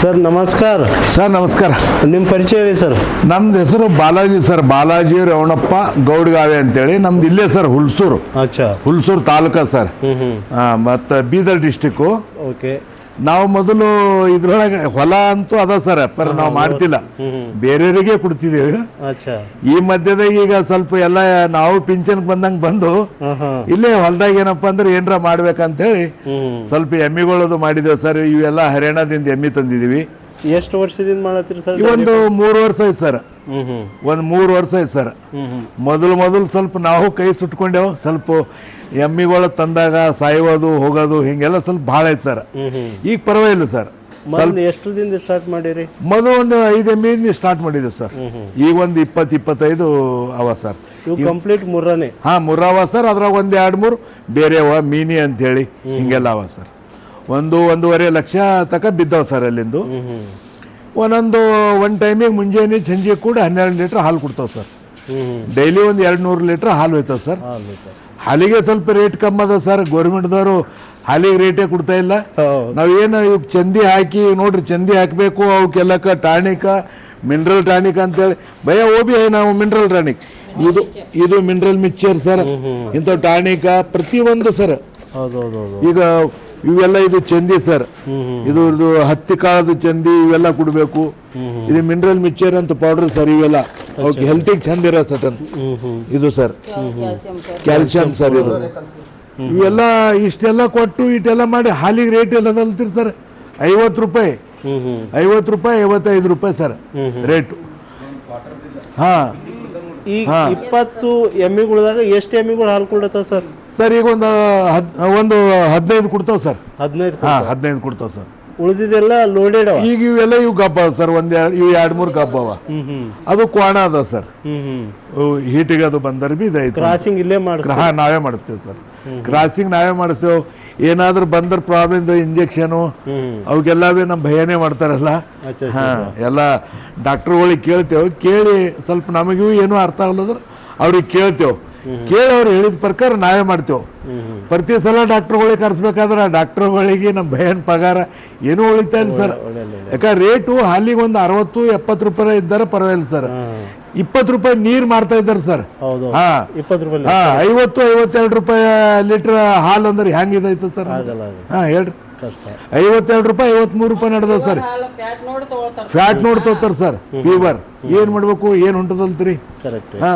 Sir ನಮಸ್ಕಾರ. Sir ನಮಸ್ಕಾರ. ನಿಮ್ಮ ಪರಿಚಯ ಹೇಳಿ ಸರ್. ನಮ್ದು ಹೆಸರು ಬಾಲಾಜಿ ಸರ್ ಬಾಲಾಜಿ ರೇವಣಪ್ಪ ಗೌಡ್ಗಾವೆ ಅಂತೇಳಿ. ನಮ್ದು ಇಲ್ಲೇ ಸರ್ ಹುಲ್ಸೂರು. ಅಚ್ಚಾ. ಹುಲ್ಸೂರು ತಾಲೂಕ ಸರ್. ಹ್ಮ್ ಹ್ಞೂ ಮತ್ತು ಬೀದರ್ ಡಿಸ್ಟಿಕ್ಕು ಓಕೆ. ನಾವು ಮೊದಲು ಇದ್ರೊಳಗೆ ಹೊಲ ಅಂತೂ ಅದ ಸರ್ ಪರ್ ನಾವು ಮಾಡ್ತಿಲ್ಲ. ಬೇರೆಯವರಿಗೆ ಕೊಡ್ತಿದ್ದೇವೆ. ಈ ಮಧ್ಯದಾಗ ಈಗ ಸ್ವಲ್ಪ ಎಲ್ಲ ನಾವು ಪಿಂಚನ್ ಬಂದಂಗ ಬಂದು ಇಲ್ಲೇ ಹೊಲದಾಗ ಏನಪ್ಪ ಅಂದ್ರೆ ಏನರ ಮಾಡ್ಬೇಕಂತ ಹೇಳಿ ಸ್ವಲ್ಪ ಎಮ್ಮಿಗಳದು ಮಾಡಿದ್ದೇವೆ ಸರ್. ಇವೆಲ್ಲ ಹರಿಯಾಣದಿಂದ ಎಮ್ಮಿ ತಂದಿದ್ದೀವಿ. ಎಷ್ಟು ವರ್ಷದಿಂದ ಮಾಡತ್ತೀರಿ ಸರ್ ಒಂದು ಮೂರು ವರ್ಷ ಆಯ್ತು ಸರ್. ಒಂದು ಮೂರು ವರ್ಷ ಆಯ್ತು ಸರ್. ಮೊದಲು ಮೊದಲು ಸ್ವಲ್ಪ ನಾವು ಕೈ ಸುಟ್ಕೊಂಡೆವು ಸ್ವಲ್ಪ ಎಮ್ಮಿಗಳು ತಂದಾಗ ಸಾಯೋದು ಹೋಗೋದು ಹಿಂಗೆಲ್ಲ ಸ್ವಲ್ಪ ಭಾಳ ಐತೆ ಸರ್. ಈಗ ಪರವಾಗಿಲ್ಲ ಸರ್. ಮೊದಲು ಎಷ್ಟು ದಿನದಿಂದ ಸ್ಟಾರ್ಟ್ ಮಾಡಿರಿ? ಮೊದಲು ಒಂದು ಐದು ಎಮ್ಮಿಯಿಂದ ಸ್ಟಾರ್ಟ್ ಮಾಡಿದ್ವಿ ಸರ್. ಈಗ ಒಂದು ಇಪ್ಪತ್ತು ಇಪ್ಪತ್ತೈದು ಅವ ಸರ್. ಕಂಪ್ಲೀಟ್ ಮುರ್ರಾನೆ ಹಾ ಮೂರು ಅವ ಸರ್ ಅದ್ರಾಗ ಒಂದು ಎರಡು ಮೂರು ಬೇರೆ ಅವ ಮೀನಿ ಅಂತೇಳಿ ಹಿಂಗೆಲ್ಲ ಅವ ಸರ್. ಒಂದು ಒಂದೂವರೆ ಲಕ್ಷ ತಕ ಬಿದ್ದಾವೆ ಸರ್ ಅಲ್ಲಿಂದು. ಒಂದೊಂದು ಒನ್ ಟೈಮಿಗೆ ಮುಂಜಾನೆ ಸಂಜೆ ಕೂಡ ಹನ್ನೆರಡು ಲೀಟ್ರ್ ಹಾಲು ಕೊಡ್ತಾವೆ ಸರ್. ಡೈಲಿ ಒಂದು ಎರಡು ನೂರು ಲೀಟ್ರ್ ಹಾಲು ಹೋಯ್ತಾವೆ ಸರ್. ಹಾಲು ಸರ್ ಹಾಲಿಗೆ ಸ್ವಲ್ಪ ರೇಟ್ ಕಮ್ಮಿ ಅದ ಸರ್. ಗೌರ್ಮೆಂಟ್ದವರು ಹಾಲಿಗೆ ರೇಟೇ ಕೊಡ್ತಾ ಇಲ್ಲ. ನಾವೇನು ಇವ್ ಚಂದಿ ಹಾಕಿ ನೋಡ್ರಿ ಚಂದಿ ಹಾಕಬೇಕು ಅವಕ್ಕೆಲ್ಲಕ್ಕ ಟಾನಿಕ ಮಿನರಲ್ ಟಾನಿಕ್ ಅಂತೇಳಿ. ಭಯ ಓಬಿ ನಾವು ಮಿನರಲ್ ಟಾನಿಕ್. ಇದು ಇದು ಮಿನರಲ್ ಮಿಕ್ಚರ್ ಸರ್. ಇಂಥ ಟಾನಿಕ ಪ್ರತಿಯೊಂದು ಸರ್. ಈಗ ಇವೆಲ್ಲ ಇದು ಚಂದಿ ಸರ್. ಇದು ಹತ್ತಿ ಕಾಳದ ಚಂದಿ ಇವೆಲ್ಲ ಕುಡಬೇಕು. ಇದು ಮಿನರಲ್ ಮಿಕ್ಚರ್ ಅಂತ ಪೌಡರ್ ಸರ್ ಇವೆಲ್ಲ. ಓಕೆ ಹೆಲ್ತಿಗೆ ಚಂದ ಇರೋ ಸಟನ್ ಇದು ಸರ್. ಕ್ಯಾಲ್ಸಿಯಂ ಸರ್ ಇದು. ಇವೆಲ್ಲ ಇಷ್ಟೆಲ್ಲ ಕೊಟ್ಟು ಇಷ್ಟೆಲ್ಲ ಮಾಡಿ ಹಾಲಿಗೆ ರೇಟ್ ಎಲ್ಲ ಅಲ್ತೀರಿ ಸರ್. ಐವತ್ತು ರೂಪಾಯಿ. ಐವತ್ತು ರೂಪಾಯಿ, ಐವತ್ತೈದು ರೂಪಾಯಿ ಸರ್ ರೇಟು ಹಾ. ಈಗ ಇಪ್ಪತ್ತು ಎಮ್ಮಿಗಳದಾಗ ಎಷ್ಟು ಎಮ್ಮಿಗಳು ಹಾಲು ಕೊಡತ್ತ ಸರ್? ಸರ್ ಈಗ ಒಂದು ಹದ್ ಒಂದು ಹದಿನೈದು ಕೊಡ್ತಾವೆ ಸರ್. ಹದಿನೈದು ಹಾ ಹದಿನೈದು ಕೊಡ್ತಾವೆ ಸರ್. ಉಳಿದಿದೆಲ್ಲ ಲೋಡೆಡ್ ಈಗ ಇವೆಲ್ಲ ಇವು ಗಬ್ಬ ಸರ್ ಒಂದ್ ಎರಡು ಇವು ಎರಡು ಮೂರು ಗಬ್ಬ ಅವ. ಅದು ಕ್ವಾಣ ಅದ ಸರ್. ಹೀಟಿಗೆ ಅದು ಬಂದರೆ ಬಿ ಇದೈತೆ ಕ್ರಾಸಿಂಗ್ ಇಲ್ಲೇ ಮಾಡಿ ಹಾ ನಾವೇ ಮಾಡಿಸ್ತೇವೆ ಸರ್. ಕ್ರಾಸಿಂಗ್ ನಾವೇ ಮಾಡಿಸ್ತೇವೆ. ಏನಾದ್ರೂ ಬಂದ್ರೆ ಪ್ರಾಬ್ಲಮ್ ಇಂಜೆಕ್ಷನು ಅವಕ್ಕೆಲ್ಲ ಭೀ ನಮ್ಮ ಭಯನೇ ಮಾಡ್ತಾರಲ್ಲ. ಹಾಂ ಹಾ ಎಲ್ಲ ಡಾಕ್ಟ್ರುಗಳಿಗೆ ಕೇಳ್ತೇವೆ. ಕೇಳಿ ಸ್ವಲ್ಪ ನಮಗೂ ಏನೂ ಅರ್ಥ ಆಗಲ್ಲದ್ರ ಅವ್ರಿಗೆ ಕೇಳ್ತೇವೆ. ಕೇಳಿ ಅವ್ರು ಹೇಳಿದ ಪ್ರಕಾರ ನಾವೇ ಮಾಡ್ತೇವೆ. ಪ್ರತಿ ಸಲ ಡಾಕ್ಟ್ರುಗಳಿಗೆ ಕರ್ಸ್ಬೇಕಾದ್ರೆ ಡಾಕ್ಟ್ರುಗಳಿಗೆ ನಮ್ಮ ಭಯನ್ ಪಗಾರ ಏನೂ ಉಳಿತಾಯ ಇಲ್ಲ ಸರ್. ಯಾಕಂದ್ರೆ ರೇಟು ಹಾಲಿಗೆ ಒಂದು ಅರವತ್ತು ಎಪ್ಪತ್ತು ರೂಪಾಯಿ ಇದ್ದಾರೆ ಪರವಾಗಿಲ್ಲ ಸರ್. ಇಪ್ಪತ್ತು ರೂಪಾಯಿ ನೀರು ಮಾಡ್ತಾ ಇದ್ದಾರೆ ಸರ್. ಹಾ. ಇಪ್ಪತ್ತು ರೂಪಾಯಿ ಹಾ ಐವತ್ತು ಐವತ್ತೆರಡು ರೂಪಾಯಿ ಲೀಟರ್ ಹಾಲು ಅಂದ್ರೆ ಹೆಂಗಿದೈತೆ ಸರ್? ಹಾ ಹೇಳ್ರಿ. ಐವತ್ತೆರಡು ರೂಪಾಯಿ ಐವತ್ಮೂರು ರೂಪಾಯಿ ನಡೆದ ಸರ್. ಫ್ಯಾಟ್ ನೋಡಿ ತಗೋತಾರೆ ಸರ್. ಫೀವರ್ ಏನ್ ಮಾಡ್ಬೇಕು ಏನ್ ಹೊಂಟದಲ್ತ್ರಿ ಹಾ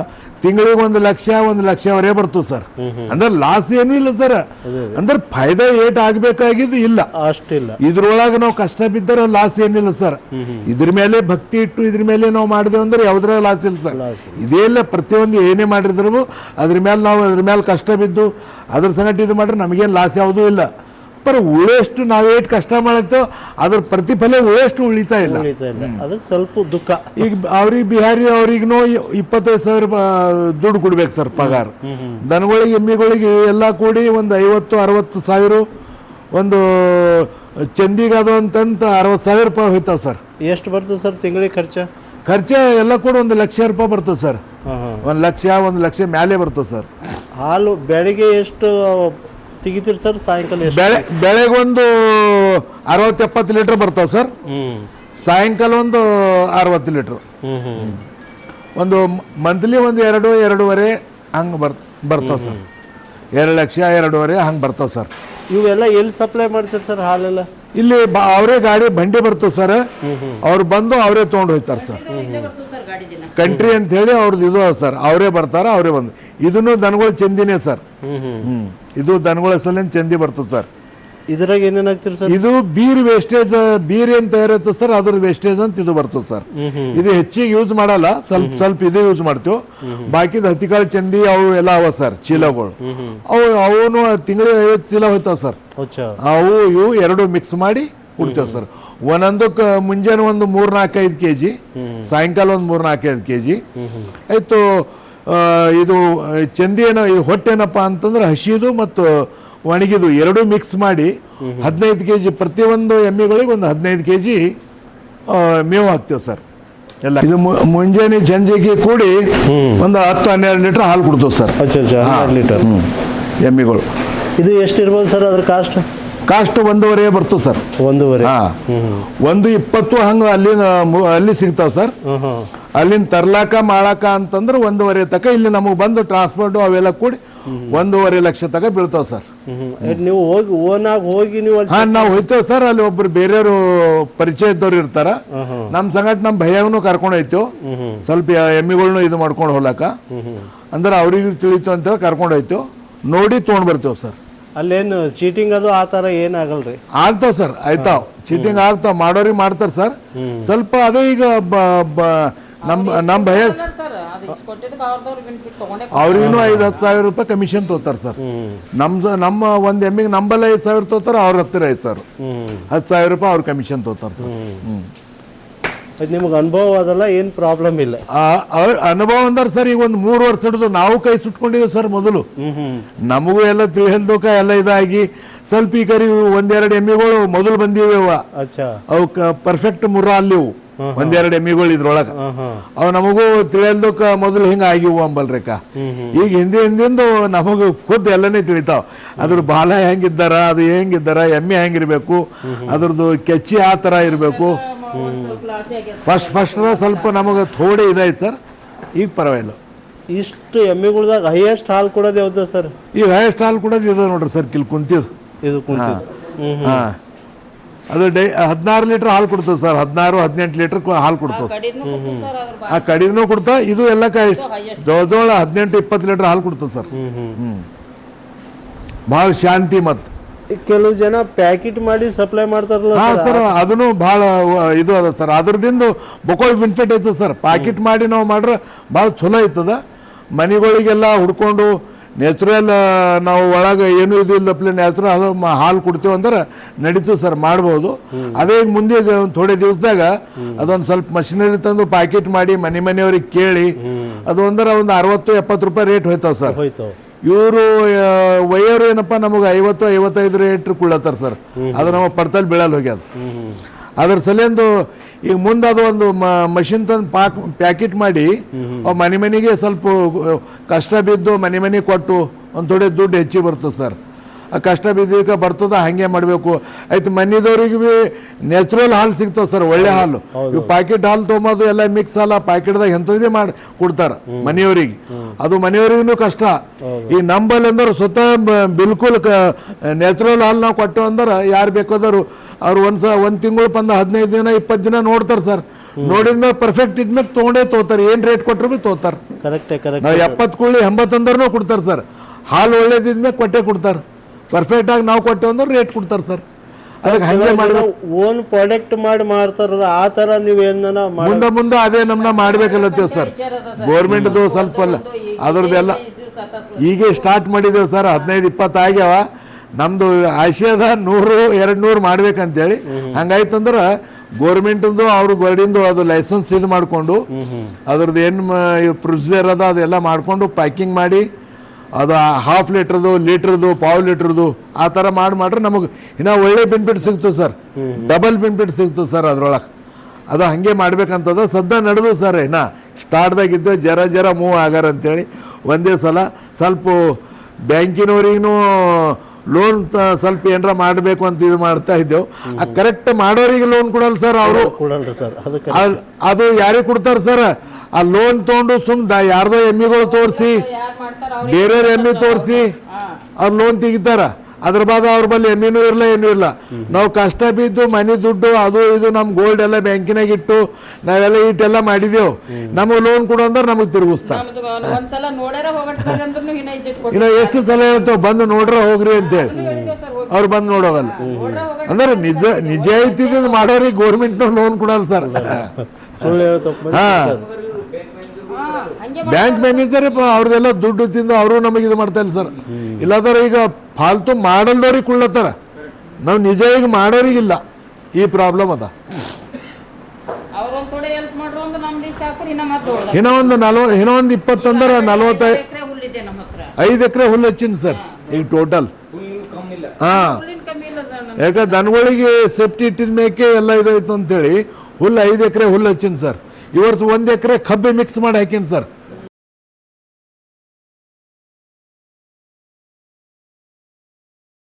ತಿಂಗಳಿಗೆ ಒಂದು ಲಕ್ಷ ಒಂದು ಲಕ್ಷವರೆ ಬರ್ತದೆ ಸರ್. ಅಂದ್ರೆ ಲಾಸ್ ಏನೂ ಇಲ್ಲ ಸರ್. ಅಂದ್ರೆ ಫಾಯ್ದಾ ಏಟ್ ಆಗ್ಬೇಕಾಗಿದ್ದು ಇಲ್ಲ. ಅಷ್ಟಿಲ್ಲ. ಇದ್ರೊಳಗೆ ನಾವು ಕಷ್ಟ ಬಿದ್ದರೆ ಲಾಸ್ ಏನಿಲ್ಲ ಸರ್. ಇದ್ರ ಮೇಲೆ ಭಕ್ತಿ ಇಟ್ಟು ಇದ್ರ ಮೇಲೆ ನಾವು ಮಾಡಿದೇವೆ ಅಂದ್ರೆ ಯಾವ್ದ್ರ ಲಾಸ್ ಇಲ್ಲ ಸರ್. ಇದೆಲ್ಲ ಇದೇ ಇಲ್ಲ ಪ್ರತಿಯೊಂದು ಏನೇ ಮಾಡಿದ್ರು ಅದ್ರ ಮೇಲೆ ನಾವು ಅದ್ರ ಮೇಲೆ ಕಷ್ಟ ಬಿದ್ದು ಅದ್ರ ಸಂಗಟ ಇದು ಮಾಡ್ರೆ ನಮಗೇನು ಲಾಸ್ ಯಾವುದೂ ಇಲ್ಲ. ಬರೀ ಉಳೇಷ್ಟು ನಾವೇಟ್ ಕಷ್ಟ ಮಾಡತ್ತೋ ಅದ್ರ ಪ್ರತಿಫಲ ಉಳೇಷ್ಟು ಉಳಿತಾ ಇಲ್ಲ. ಅದಕ್ಕೆ ಸ್ವಲ್ಪ ದುಃಖ. ಈಗ ಅವ್ರಿಗೆ ಬಿಹಾರಿ ಅವ್ರಿಗೂ ಇಪ್ಪತ್ತೈದು ಸಾವಿರ ದುಡ್ಡು ಕೊಡ್ಬೇಕು ಸರ್ ಪಗಾರ. ದನಗಳಿಗೆ ಎಮ್ಮಿಗಳಿಗೆ ಎಲ್ಲ ಕೂಡಿ ಒಂದು ಐವತ್ತು ಅರವತ್ತು ಸಾವಿರ ಒಂದು ಚಂದಿಗೆ ಅದು ಅಂತಂತ ಅರವತ್ತು ಸಾವಿರ ರೂಪಾಯಿ ಹೋಯ್ತಾವ ಸರ್. ಎಷ್ಟು ಬರ್ತದೆ ಸರ್ ತಿಂಗಳಿಗೆ ಖರ್ಚ? ಖರ್ಚ ಎಲ್ಲ ಕೂಡ ಒಂದು ಲಕ್ಷ ರೂಪಾಯಿ ಬರ್ತದೆ ಸರ್. ಒಂದು ಲಕ್ಷ ಒಂದು ಲಕ್ಷ ಮೇಲೆ ಬರ್ತದೆ ಸರ್. ಹಾಲು ಬೆಳಿಗ್ಗೆ ಎಷ್ಟು ತೆಗಿತೀರಿ ಸರ್? ಸಾಯಂಕಾಲ ಎಷ್ಟು ಬೆಳೆ ಬೆಳೆಗೆ ಒಂದು ಅರವತ್ತು ಎಪ್ಪತ್ತು ಲೀಟ್ರ್ ಬರ್ತಾವೆ ಸರ್. ಸಾಯಂಕಾಲ ಒಂದು ಅರವತ್ತು ಲೀಟ್ರ್. ಒಂದು ಮಂತ್ಲಿ ಒಂದು ಎರಡು ಎರಡೂವರೆ ಹಂಗೆ ಬರ್ ಬರ್ತಾವೆ ಸರ್. ಎರಡು ಲಕ್ಷ ಎರಡೂವರೆ ಹಂಗೆ ಬರ್ತಾವೆ ಸರ್. ಇವೆಲ್ಲ ಎಲ್ಲಿ ಸಪ್ಲೈ ಮಾಡ್ತೀರಿ ಸರ್ ಹಾಲೆಲ್ಲ? ಇಲ್ಲಿ ಬ ಅವರೇ ಗಾಡಿ ಬಂಡಿ ಬರ್ತದೆ ಸರ್. ಅವ್ರು ಬಂದು ಅವರೇ ತೊಗೊಂಡು ಹೋಗ್ತಾರೆ ಸರ್. ಕಂಟ್ರಿ ಅಂತ ಹೇಳಿ ಅವ್ರದ್ದು ಇದು ಅದ ಸರ್. ಅವರೇ ಬರ್ತಾರೆ ಅವರೇ ಬಂದು ಇದನ್ನು ದನಗಳು ಚಂದಿನೇ ಸರ್. ಹ್ಮ್ ಇದು ದನಗಳ ಸಲಿನ ಚಂದಿ ಬರ್ತದೆ ಸರ್. ಇದ್ರಾಗ ಏನೇನಾಗ್ತಿರ ಸರ್? ಇದು ಬೀರ್ ವೇಸ್ಟೇಜ್ ಬೀರ್ ಏನ್ ಸರ್ ಅದ್ರ ವೇಸ್ಟೇಜ್ ಅಂತ ಇದು ಬರ್ತದೆ ಸರ್. ಇದು ಹೆಚ್ಚಿಗೆ ಯೂಸ್ ಮಾಡಲ್ಲ ಸ್ವಲ್ಪ ಸ್ವಲ್ಪ ಇದು ಯೂಸ್ ಮಾಡ್ತೀವಿ. ಬಾಕಿದ ಹತ್ತಿಕಾಳು ಚಂದಿ ಅವು ಎಲ್ಲ ಅವ ಸರ್ ಚೀಲಗಳು. ಅವು ಅವನು ತಿಂಗಳಿಗೆ ಐವತ್ತು ಚೀಲ ಹೋಯ್ತಾವ ಸರ್. ಅವು ಇವು ಎರಡು ಮಿಕ್ಸ್ ಮಾಡಿ ಕೊಡ್ತೇವೆ ಸರ್. ಒಂದೊಂದಕ್ಕೆ ಮುಂಜಾನೆ ಒಂದು ಮೂರ್ ನಾಲ್ಕೈದು ಕೆ ಜಿ ಸಾಯಂಕಾಲ ಒಂದು ಮೂರ್ ನಾಲ್ಕೈದು ಕೆ ಜಿ ಆಯ್ತು ಇದು ಆ, ಚಂದಿ ಏನೋ ಇದು ಹೊಟ್ಟೆನಪ್ಪ ಅಂತಂದ್ರೆ ಹಸಿದು ಮತ್ತು ಒಣಗಿದು ಎರಡೂ ಮಿಕ್ಸ್ ಮಾಡಿ ಹದಿನೈದು ಕೆ ಜಿ ಪ್ರತಿಯೊಂದು ಎಮ್ಮೆಗಳಿಗೆ ಒಂದು ಹದಿನೈದು ಕೆ ಜಿ ಮೇವು ಹಾಕ್ತೇವೆ ಸರ್. ಎಲ್ಲ. ಇದು ಮುಂಜಾನೆ ಸಂಜೆಗೆ ಕೂಡಿ ಒಂದು ಹತ್ತು ಹನ್ನೆರಡು ಲೀಟರ್ ಹಾಲು ಕೊಡ್ತೇವೆ ಸರ್. ಲೀಟರ್. ಎಮ್ಮೆಗಳು. ಇದು ಎಷ್ಟು ಇರ್ಬೋದು ಸರ್ ಅದ್ರ ಕಾಸ್ಟ್ ಕಾಸ್ಟ್ ಒಂದೂವರೆ ಬರ್ತದೆ ಸರ್. ಒಂದೂವರೆ. ಹಾಂ. ಒಂದು ಇಪ್ಪತ್ತು ಹಂಗೆ ಅಲ್ಲಿ ಅಲ್ಲಿ ಸಿಗ್ತಾವೆ ಸರ್. ಅಲ್ಲಿಂದ ತರ್ಲಾಕ ಮಾಡಾಕ ಅಂತಂದ್ರೆ ಒಂದೂವರೆ ತಕ ಇಲ್ಲಿ ನಮಗೆ ಬಂದು ಟ್ರಾನ್ಸ್ಪೋರ್ಟ್ ಅವೆಲ್ಲ ಕೂಡಿ ಒಂದೂವರೆ ಲಕ್ಷ ತಕ ಬೀಳ್ತಾವ ಸರ್. ನೀವು ಹೋಗಿ ಓನಾಗಿ ಹೋಗಿ ನೀವು ಅಲ್ಲಿ ಹಾ ನಾವು ಹೋಯ್ತೇವೆ ಸರ್ ಅಲ್ಲಿ ಒಬ್ರು ಬೇರೆಯವರು ಪರಿಚಯ ಇದ್ದವ್ರು ಇರ್ತಾರ. ನಮ್ಮ ಸಂಗಟ ನಮ್ಮ ಭಯವನ್ನು ಕರ್ಕೊಂಡು ಹೋಯ್ತೇವೆ. ಸ್ವಲ್ಪ ಎಮ್ಮಿಗಳ್ನು ಇದು ಮಾಡ್ಕೊಂಡು ಹೋಗ್ಲಾಕ. ಅಂದ್ರೆ ಅವ್ರಿಗೆ ತಿಳಿತು ಅಂತೇಳಿ ಕರ್ಕೊಂಡು ಹೋಯ್ತೇವೆ. ನೋಡಿ ತೊಗೊಂಡ್ ಬರ್ತೇವೆ ಸರ್. ಅಲ್ಲೇನು ಚೀಟಿಂಗ್ ಅದು ಆ ಥರ ಏನಾಗಲ್ರಿ? ಆಗ್ತಾವ ಸರ್ ಆಯ್ತಾವ್. ಚೀಟಿಂಗ್ ಆಗ್ತಾವ ಮಾಡೋರಿಗೆ ಮಾಡ್ತಾರೆ ಸರ್. ಸ್ವಲ್ಪ ಅದೇ ಈಗ ಬ- ಬ- ನಮ್ಮ ನಮ್ಮ ಭಯ ಅವ್ರಿಗೂ ಐದು ಹತ್ತು ಸಾವಿರ ರೂಪಾಯಿ ಕಮಿಷನ್ ತೋತಾರೆ ಸರ್. ನಮ್ ನಮ್ಮ ನಮ್ಮ ಒಂದು ಎಮ್ಮಿಗೆ ನಂಬಲ್ಲಿ ಐದು ಸಾವಿರ ತೋತಾರೆ ಅವ್ರ ಹತ್ತಿರ ಐದು ಸಾವಿರ. ಹತ್ತು ಸಾವಿರ ರೂಪಾಯಿ ಅವ್ರ ಕಮಿಷನ್ ತೋತಾರೆ ಸರ್. ನಿಮ್ಗೆ ಅನುಭವ ಅದಲ್ಲ ಏನು ಪ್ರಾಬ್ಲಮ್ ಇಲ್ಲ. ಅವ್ರ ಅನುಭವ ಅಂದ್ರೆ ಸರ್ ಈಗ ಒಂದು ಮೂರು ವರ್ಷ ಹಿಡಿದು ನಾವು ಕೈ ಸುಟ್ಕೊಂಡಿದ್ದೀವಿ ಸರ್ ಮೊದಲು. ನಮಗೂ ಎಲ್ಲ ತಿಳಿಲ್ದೋಕ ಎಲ್ಲ ಇದಾಗಿ ಸ್ವಲ್ಪ ಈ ಕರಿ ಒಂದೆರಡು ಎಮ್ಮೆಗಳು ಮೊದಲು ಬಂದಿವೆ ಅವ ಪರ್ಫೆಕ್ಟ್ ಮುರ ಅಲ್ಲಿವು. ಒಂದೆರಡು ಎಮ್ಮಿಗಳು ಇದ್ರೊಳಗೆ. ಅವ್ ನಮಗೂ ತಿಳಿಯಲ್ದಕ್ಕ ಮೊದಲು ಹಿಂಗ ಆಗಿವು ಅಂಬಲ್ರೇಕ. ಈಗ ಹಿಂದೆ ಹಿಂದಿಂದು ನಮಗ ಖುದ್ದು ಎಲ್ಲನೇ ತಿಳಿತಾವ. ಅದ್ರ ಬಾಲ ಹೆಂಗಿದ್ದಾರ ಅದು ಹೆಂಗಿದ್ದಾರ ಎಮ್ಮೆ ಹೆಂಗಿರ್ಬೇಕು ಅದ್ರದ್ದು ಕೆಚ್ಚಿ ಆ ಥರ ಇರಬೇಕು. ಫಸ್ಟ್ ಫಸ್ಟ್ ಸ್ವಲ್ಪ ನಮಗೆ ಥೋಡೆ ಇದಾಯ್ತು ಸರ್. ಈಗ ಪರವಾಗಿಲ್ಲ. ಇಷ್ಟು ಎಮ್ಮೆಗಳ್ದಾಗ ಹೈಯೆಸ್ಟ್ ಹಾಲು ಕೊಡೋದು ಯಾವ್ದು ಸರ್? ಈಗ ಹೈಯೆಸ್ಟ್ ಹಾಲ್ ಕೊಡೋದು ಇದೆ ನೋಡ್ರಿ ಸರ್ ಕಿಲ್ ಕುಂತಿದ್ದು ಇದು ಕುಂತಿದ್ದು ಹಾ. ಅದು ಡೈ ಹದಿನಾರು ಲೀಟರ್ ಹಾಲು ಕೊಡ್ತದೆ ಸರ್. ಹದಿನಾರು ಹದಿನೆಂಟು ಲೀಟರ್ ಹಾಲು ಕೊಡ್ತದೆ. ಆ ಕಡಿಮೆ ಕೊಡ್ತಾ ಇದು ಎಲ್ಲ. ಜೋಳ ಜೋಳ ಹದಿನೆಂಟು ಇಪ್ಪತ್ತು ಲೀಟರ್ ಹಾಲು ಕೊಡ್ತದೆ ಸರ್. ಭಾಳ ಶಾಂತಿ ಮತ್ತು ಕೆಲವು ಜನ ಪ್ಯಾಕೆಟ್ ಮಾಡಿ ಸಪ್ಲೈ ಮಾಡ್ತಾರಲ್ಲ ಹಾ ಸರ್, ಸರ್ ಅದನ್ನು ಭಾಳ ಇದು ಅದ ಸರ್. ಅದ್ರದಿಂದ ಬಕೋಳ್ ಬೆನಿಫಿಟ್ ಐತದ ಸರ್. ಪ್ಯಾಕೆಟ್ ಮಾಡಿ ನಾವು ಮಾಡ್ರೆ ಭಾಳ ಚಲೋ ಐತದ. ಮನೆಗಳಿಗೆಲ್ಲ ಹುಡ್ಕೊಂಡು ನ್ಯಾಚುರಲ್ ನಾವು ಒಳಗೆ ಏನು ಇದು ನ್ಯಾಚುರಲ್ ನ್ಯಾಚುರಲ್ ಹಾಲು ಕೊಡ್ತೀವಿ ಅಂದ್ರೆ ನಡೀತು ಸರ್ ಮಾಡ್ಬೋದು. ಅದೇ ಈಗ ಮುಂದೆ ಒಂದು ಥೋಡೆ ದಿವಸದಾಗ ಅದೊಂದು ಸ್ವಲ್ಪ ಮಷಿನರಿ ತಂದು ಪ್ಯಾಕೆಟ್ ಮಾಡಿ ಮನೆ ಮನೆಯವ್ರಿಗೆ ಕೇಳಿ ಅದು ಅಂದ್ರೆ ಒಂದು ಅರವತ್ತು ಎಪ್ಪತ್ತು ರೂಪಾಯಿ ರೇಟ್ ಹೋಯ್ತಾವ ಸರ್. ಇವರು ವಯ್ಯರು ಏನಪ್ಪ ನಮಗೆ ಐವತ್ತು ಐವತ್ತೈದು ರೇಟ್ ಕುಳ್ಳತ್ತಾರ ಸರ್. ಅದು ನಾವು ಪಡ್ತಲ್ಲಿ ಬೀಳಲ್ ಹೋಗ್ಯದ. ಅದ್ರ ಸಲಿಂದು ಈಗ ಮುಂದೆ ಅದು ಒಂದು ಮಷಿನ್ ತಂದು ಪಾಕ್ ಪ್ಯಾಕೆಟ್ ಮಾಡಿ ಅವ್ ಮನೆ ಮನೆಗೆ ಸ್ವಲ್ಪ ಕಷ್ಟ ಬಿದ್ದು ಮನೆ ಮನೆಗೆ ಕೊಟ್ಟು ಒಂದು ಥೋಡೆ ದುಡ್ಡು ಹೆಚ್ಚಿಗೆ ಬರ್ತದೆ ಸರ್. ಕಷ್ಟ ಬಿದ್ದಕ್ಕೆ ಬರ್ತದ ಹಂಗೆ ಮಾಡಬೇಕು. ಆಯ್ತು ಮನೆದವ್ರಿಗೆ ಭೀ ನ್ಯಾಚುರಲ್ ಹಾಲು ಸಿಗ್ತಾವ ಸರ್ ಒಳ್ಳೆ ಹಾಲು. ಇವು ಪ್ಯಾಕೆಟ್ ಹಾಲು ತೊಗೊಂಬೋದು ಎಲ್ಲ ಮಿಕ್ಸ್ ಹಾಲ ಪ್ಯಾಕೆಟ್ದಾಗ ಎಂಥದ್ದು ಮಾಡಿ ಕೊಡ್ತಾರೆ ಮನೆಯವರಿಗೆ. ಅದು ಮನೆಯವರಿಗೂ ಕಷ್ಟ. ಈ ನಂಬಲ್ ಅಂದ್ರೆ ಸ್ವತಃ ಬಿಲ್ಕುಲ್ ನ್ಯಾಚುರಲ್ ಹಾಲು ನಾವು ಕೊಟ್ಟು ಅಂದ್ರೆ ಯಾರು ಬೇಕಾದ್ರು. ಅವ್ರು ಒಂದು ಸ ಒಂದ್ ತಿಂಗಳು ಬಂದ ಹದಿನೈದು ದಿನ ಇಪ್ಪತ್ತು ದಿನ ನೋಡ್ತಾರೆ ಸರ್. ನೋಡಿದ್ಮೇಲೆ ಪರ್ಫೆಕ್ಟ್ ಇದ್ಮೇಲೆ ತೊಗೊಂಡೇ ತೋತಾರೆ. ಏನ್ ರೇಟ್ ಕೊಟ್ಟರು ಭೀ ತೋತಾರೆ. ಕರೆಕ್ಟೇ ಕರೆಕ್ಟ್ ನಾವು ಎಪ್ಪತ್ತು ಕುಳ್ಳಿ ಎಂಬತ್ತೊಂದರನೂ ಕೊಡ್ತಾರೆ ಸರ್. ಹಾಲು ಒಳ್ಳೇದಿದ್ಮೇಲೆ ಕೊಟ್ಟೆ ಕೊಡ್ತಾರೆ. ಪರ್ಫೆಕ್ಟ್ ಆಗಿ ನಾವು ಕೊಟ್ಟೆ ಅಂದ್ರೆ ರೇಟ್ ಕೊಡ್ತಾರೆ ಸರ್ ಅದಕ್ಕೆ ಹಂಗೆ ಮಾಡ್ಬೇಕು ಓನ್ ಪ್ರಾಡಕ್ಟ್ ಮಾಡಿ ಮಾಡ್ತಾರಲ್ಲ ಆ ಥರ ನೀವು ಏನನ್ನ ಮಾಡಿ ಮುಂದೆ ಮುಂದೆ ಅದೇ ನಮ್ನ ಮಾಡ್ಬೇಕಲ್ಲತ್ತೇವೆ ಸರ್ ಗೋರ್ಮೆಂಟ್ದು ಸ್ವಲ್ಪ ಅಲ್ಲ ಅದ್ರದ್ದೆಲ್ಲ ಈಗ ಸ್ಟಾರ್ಟ್ ಮಾಡಿದ್ದೇವೆ ಸರ್ ಹದಿನೈದು ಇಪ್ಪತ್ತು ಆಗ್ಯಾವ. ನಮ್ದು ಆಶಯದ ನೂರು ಎರಡು ನೂರು ಮಾಡ್ಬೇಕಂತೇಳಿ. ಹಂಗಾಯ್ತಂದ್ರೆ ಗೋರ್ಮೆಂಟ್ದು ಅವ್ರ ಗೋರ್ಡಿಂದು ಅದು ಲೈಸೆನ್ಸ್ ಇದು ಮಾಡಿಕೊಂಡು ಅದ್ರದ್ದು ಏನು ಪ್ರೊಸೀಜರ್ ಅದ ಅದೆಲ್ಲ ಮಾಡಿಕೊಂಡು ಪ್ಯಾಕಿಂಗ್ ಮಾಡಿ ಅದು ಹಾಫ್ ಲೀಟ್ರದು ಲೀಟ್ರದು ಪಾವು ಲೀಟ್ರದು ಆ ಥರ ಮಾಡಿ ಮಾಡ್ರೆ ನಮಗೆ ಇನ್ನೂ ಒಳ್ಳೆ ಬೆನಿಫಿಟ್ ಸಿಗ್ತದೆ ಸರ್ ಡಬಲ್ ಬೆನಿಫಿಟ್ ಸಿಗ್ತದೆ ಸರ್ ಅದ್ರೊಳಗೆ. ಅದು ಹಾಗೆ ಮಾಡ್ಬೇಕಂತದ ಸದ್ಯ ನಡೆದು ಸರ್ ಇನ್ನ ಸ್ಟಾರ್ಟ್ದಾಗಿದ್ದು ಜರ ಜರ ಮೂವ್ ಆಗಾರ ಅಂತೇಳಿ ಒಂದೇ ಸಲ ಸ್ವಲ್ಪ ಬ್ಯಾಂಕಿನವ್ರಿಗೂ ಲೋನ್ ಸ್ವಲ್ಪ ಏನಾರ ಮಾಡಬೇಕು ಅಂತ ಇದು ಮಾಡ್ತಾ ಇದ್ದೇವೆ. ಆ ಕರೆಕ್ಟ್ ಮಾಡೋರಿಗೆ ಲೋನ್ ಕೊಡಲ್ಲ ಸರ್ ಅವರು. ಅದು ಯಾರಿಗೆ ಕೊಡ್ತಾರೆ ಸರ್ ಆ ಲೋನ್ ತೊಗೊಂಡು ಸುಮ್ ದ- ಯಾರ್ದೋ ಎಮ್ಮಿಗಳು ತೋರಿಸಿ ಮಾಡ್ತಾರ ಅವ್ರಿಗೆ ಬೇರೆಯವ್ರ ಎಮ್ಮೆ ತೋರಿಸಿ ಅವ್ರು ಲೋನ್ ತೆಗಿತಾರ. ಅದ್ರ ಬಾದ ಅವ್ರ ಬಳಿ ಎಮ್ಮಿನೂ ಇರಲ್ಲ ಏನೂ ಇಲ್ಲ ನಾವು ಕಷ್ಟ ಬಿದ್ದು ಮನೆ ದುಡ್ಡು ಅದು ಇದು ನಮ್ಮ ಗೋಲ್ಡ್ ಎಲ್ಲ ಬ್ಯಾಂಕಿನಾಗ ಇಟ್ಟು ನಾವೆಲ್ಲ ಇಟ್ಟೆಲ್ಲ ಮಾಡಿದೆವು. ನಮಗೆ ಲೋನ್ ಕೊಡು ಅಂದ್ರೆ ನಮಗೆ ತಿರುಗಿಸ್ತಾರೆ. ಇನ್ನ ಎಷ್ಟು ಸಲ ಹೇಳ್ತಾವ ಬಂದು ನೋಡ್ರ ಹೋಗ್ರಿ ಅಂತೇಳಿ ಹೇಳಿ. ಅವ್ರು ಬಂದು ನೋಡೋವಲ್ಲ. ಅಂದ್ರೆ ನಿಜ ನಿಜ ಐತಿ ಮಾಡೋರಿಗೆ ಗೌರ್ಮೆಂಟ್ನ ಲೋನ್ ಕೊಡಲ್ಲ ಸರ್. ಹಾ. ಬ್ಯಾಂಕ್ ಮ್ಯಾನೇಜರ್ ಅವ್ರದೆಲ್ಲ ದುಡ್ಡು ತಿಂದು ಅವರು ನಮಗೆ ಇದು ಮಾಡ್ತಾ ಇಲ್ಲ ಸರ್. ಇಲ್ಲಾದ್ರೆ ಈಗ ಫಾಲ್ತು ಮಾಡಲ್ದವ್ರಿಗೆ ಕುಳ್ಳತ್ತಾರ. ನಾವು ನಿಜ ಈಗ ಮಾಡೋರಿಗಿಲ್ಲ ಈ ಪ್ರಾಬ್ಲಮ್ ಅದ. ಇನ್ನ ಒಂದು ನಲ್ವತ್ತು ಇನ್ನೂ ಒಂದು ಇಪ್ಪತ್ತೊಂದರ ನಲ್ವತ್ತೈದು ಐದು ಎಕರೆ ಹುಲ್ಲು ಹಚ್ಚಿನ ಸರ್. ಈಗ ಟೋಟಲ್ ಹಾ. ಹುಲ್ಲಿನ ಕಮ್ಮಿ ಇಲ್ಲ ಸರ್ ನಮ್ದು. ಯಾಕೆ ದನಗಳಿಗೆ ಸೇಫ್ಟಿ ಇಟ್ಟಿದ ಮೇಕೆ ಎಲ್ಲ ಇದಾಯ್ತು ಅಂತೇಳಿ ಹುಲ್ಲು ಐದು ಎಕರೆ ಹುಲ್ಲು ಹಚ್ಚಿನ ಸರ್. ಈ ವರ್ಷ ಒಂದು ಎಕರೆ ಕಬ್ಬೆ ಮಿಕ್ಸ್ ಮಾಡಿ ಹಾಕೀನಿ ಸರ್.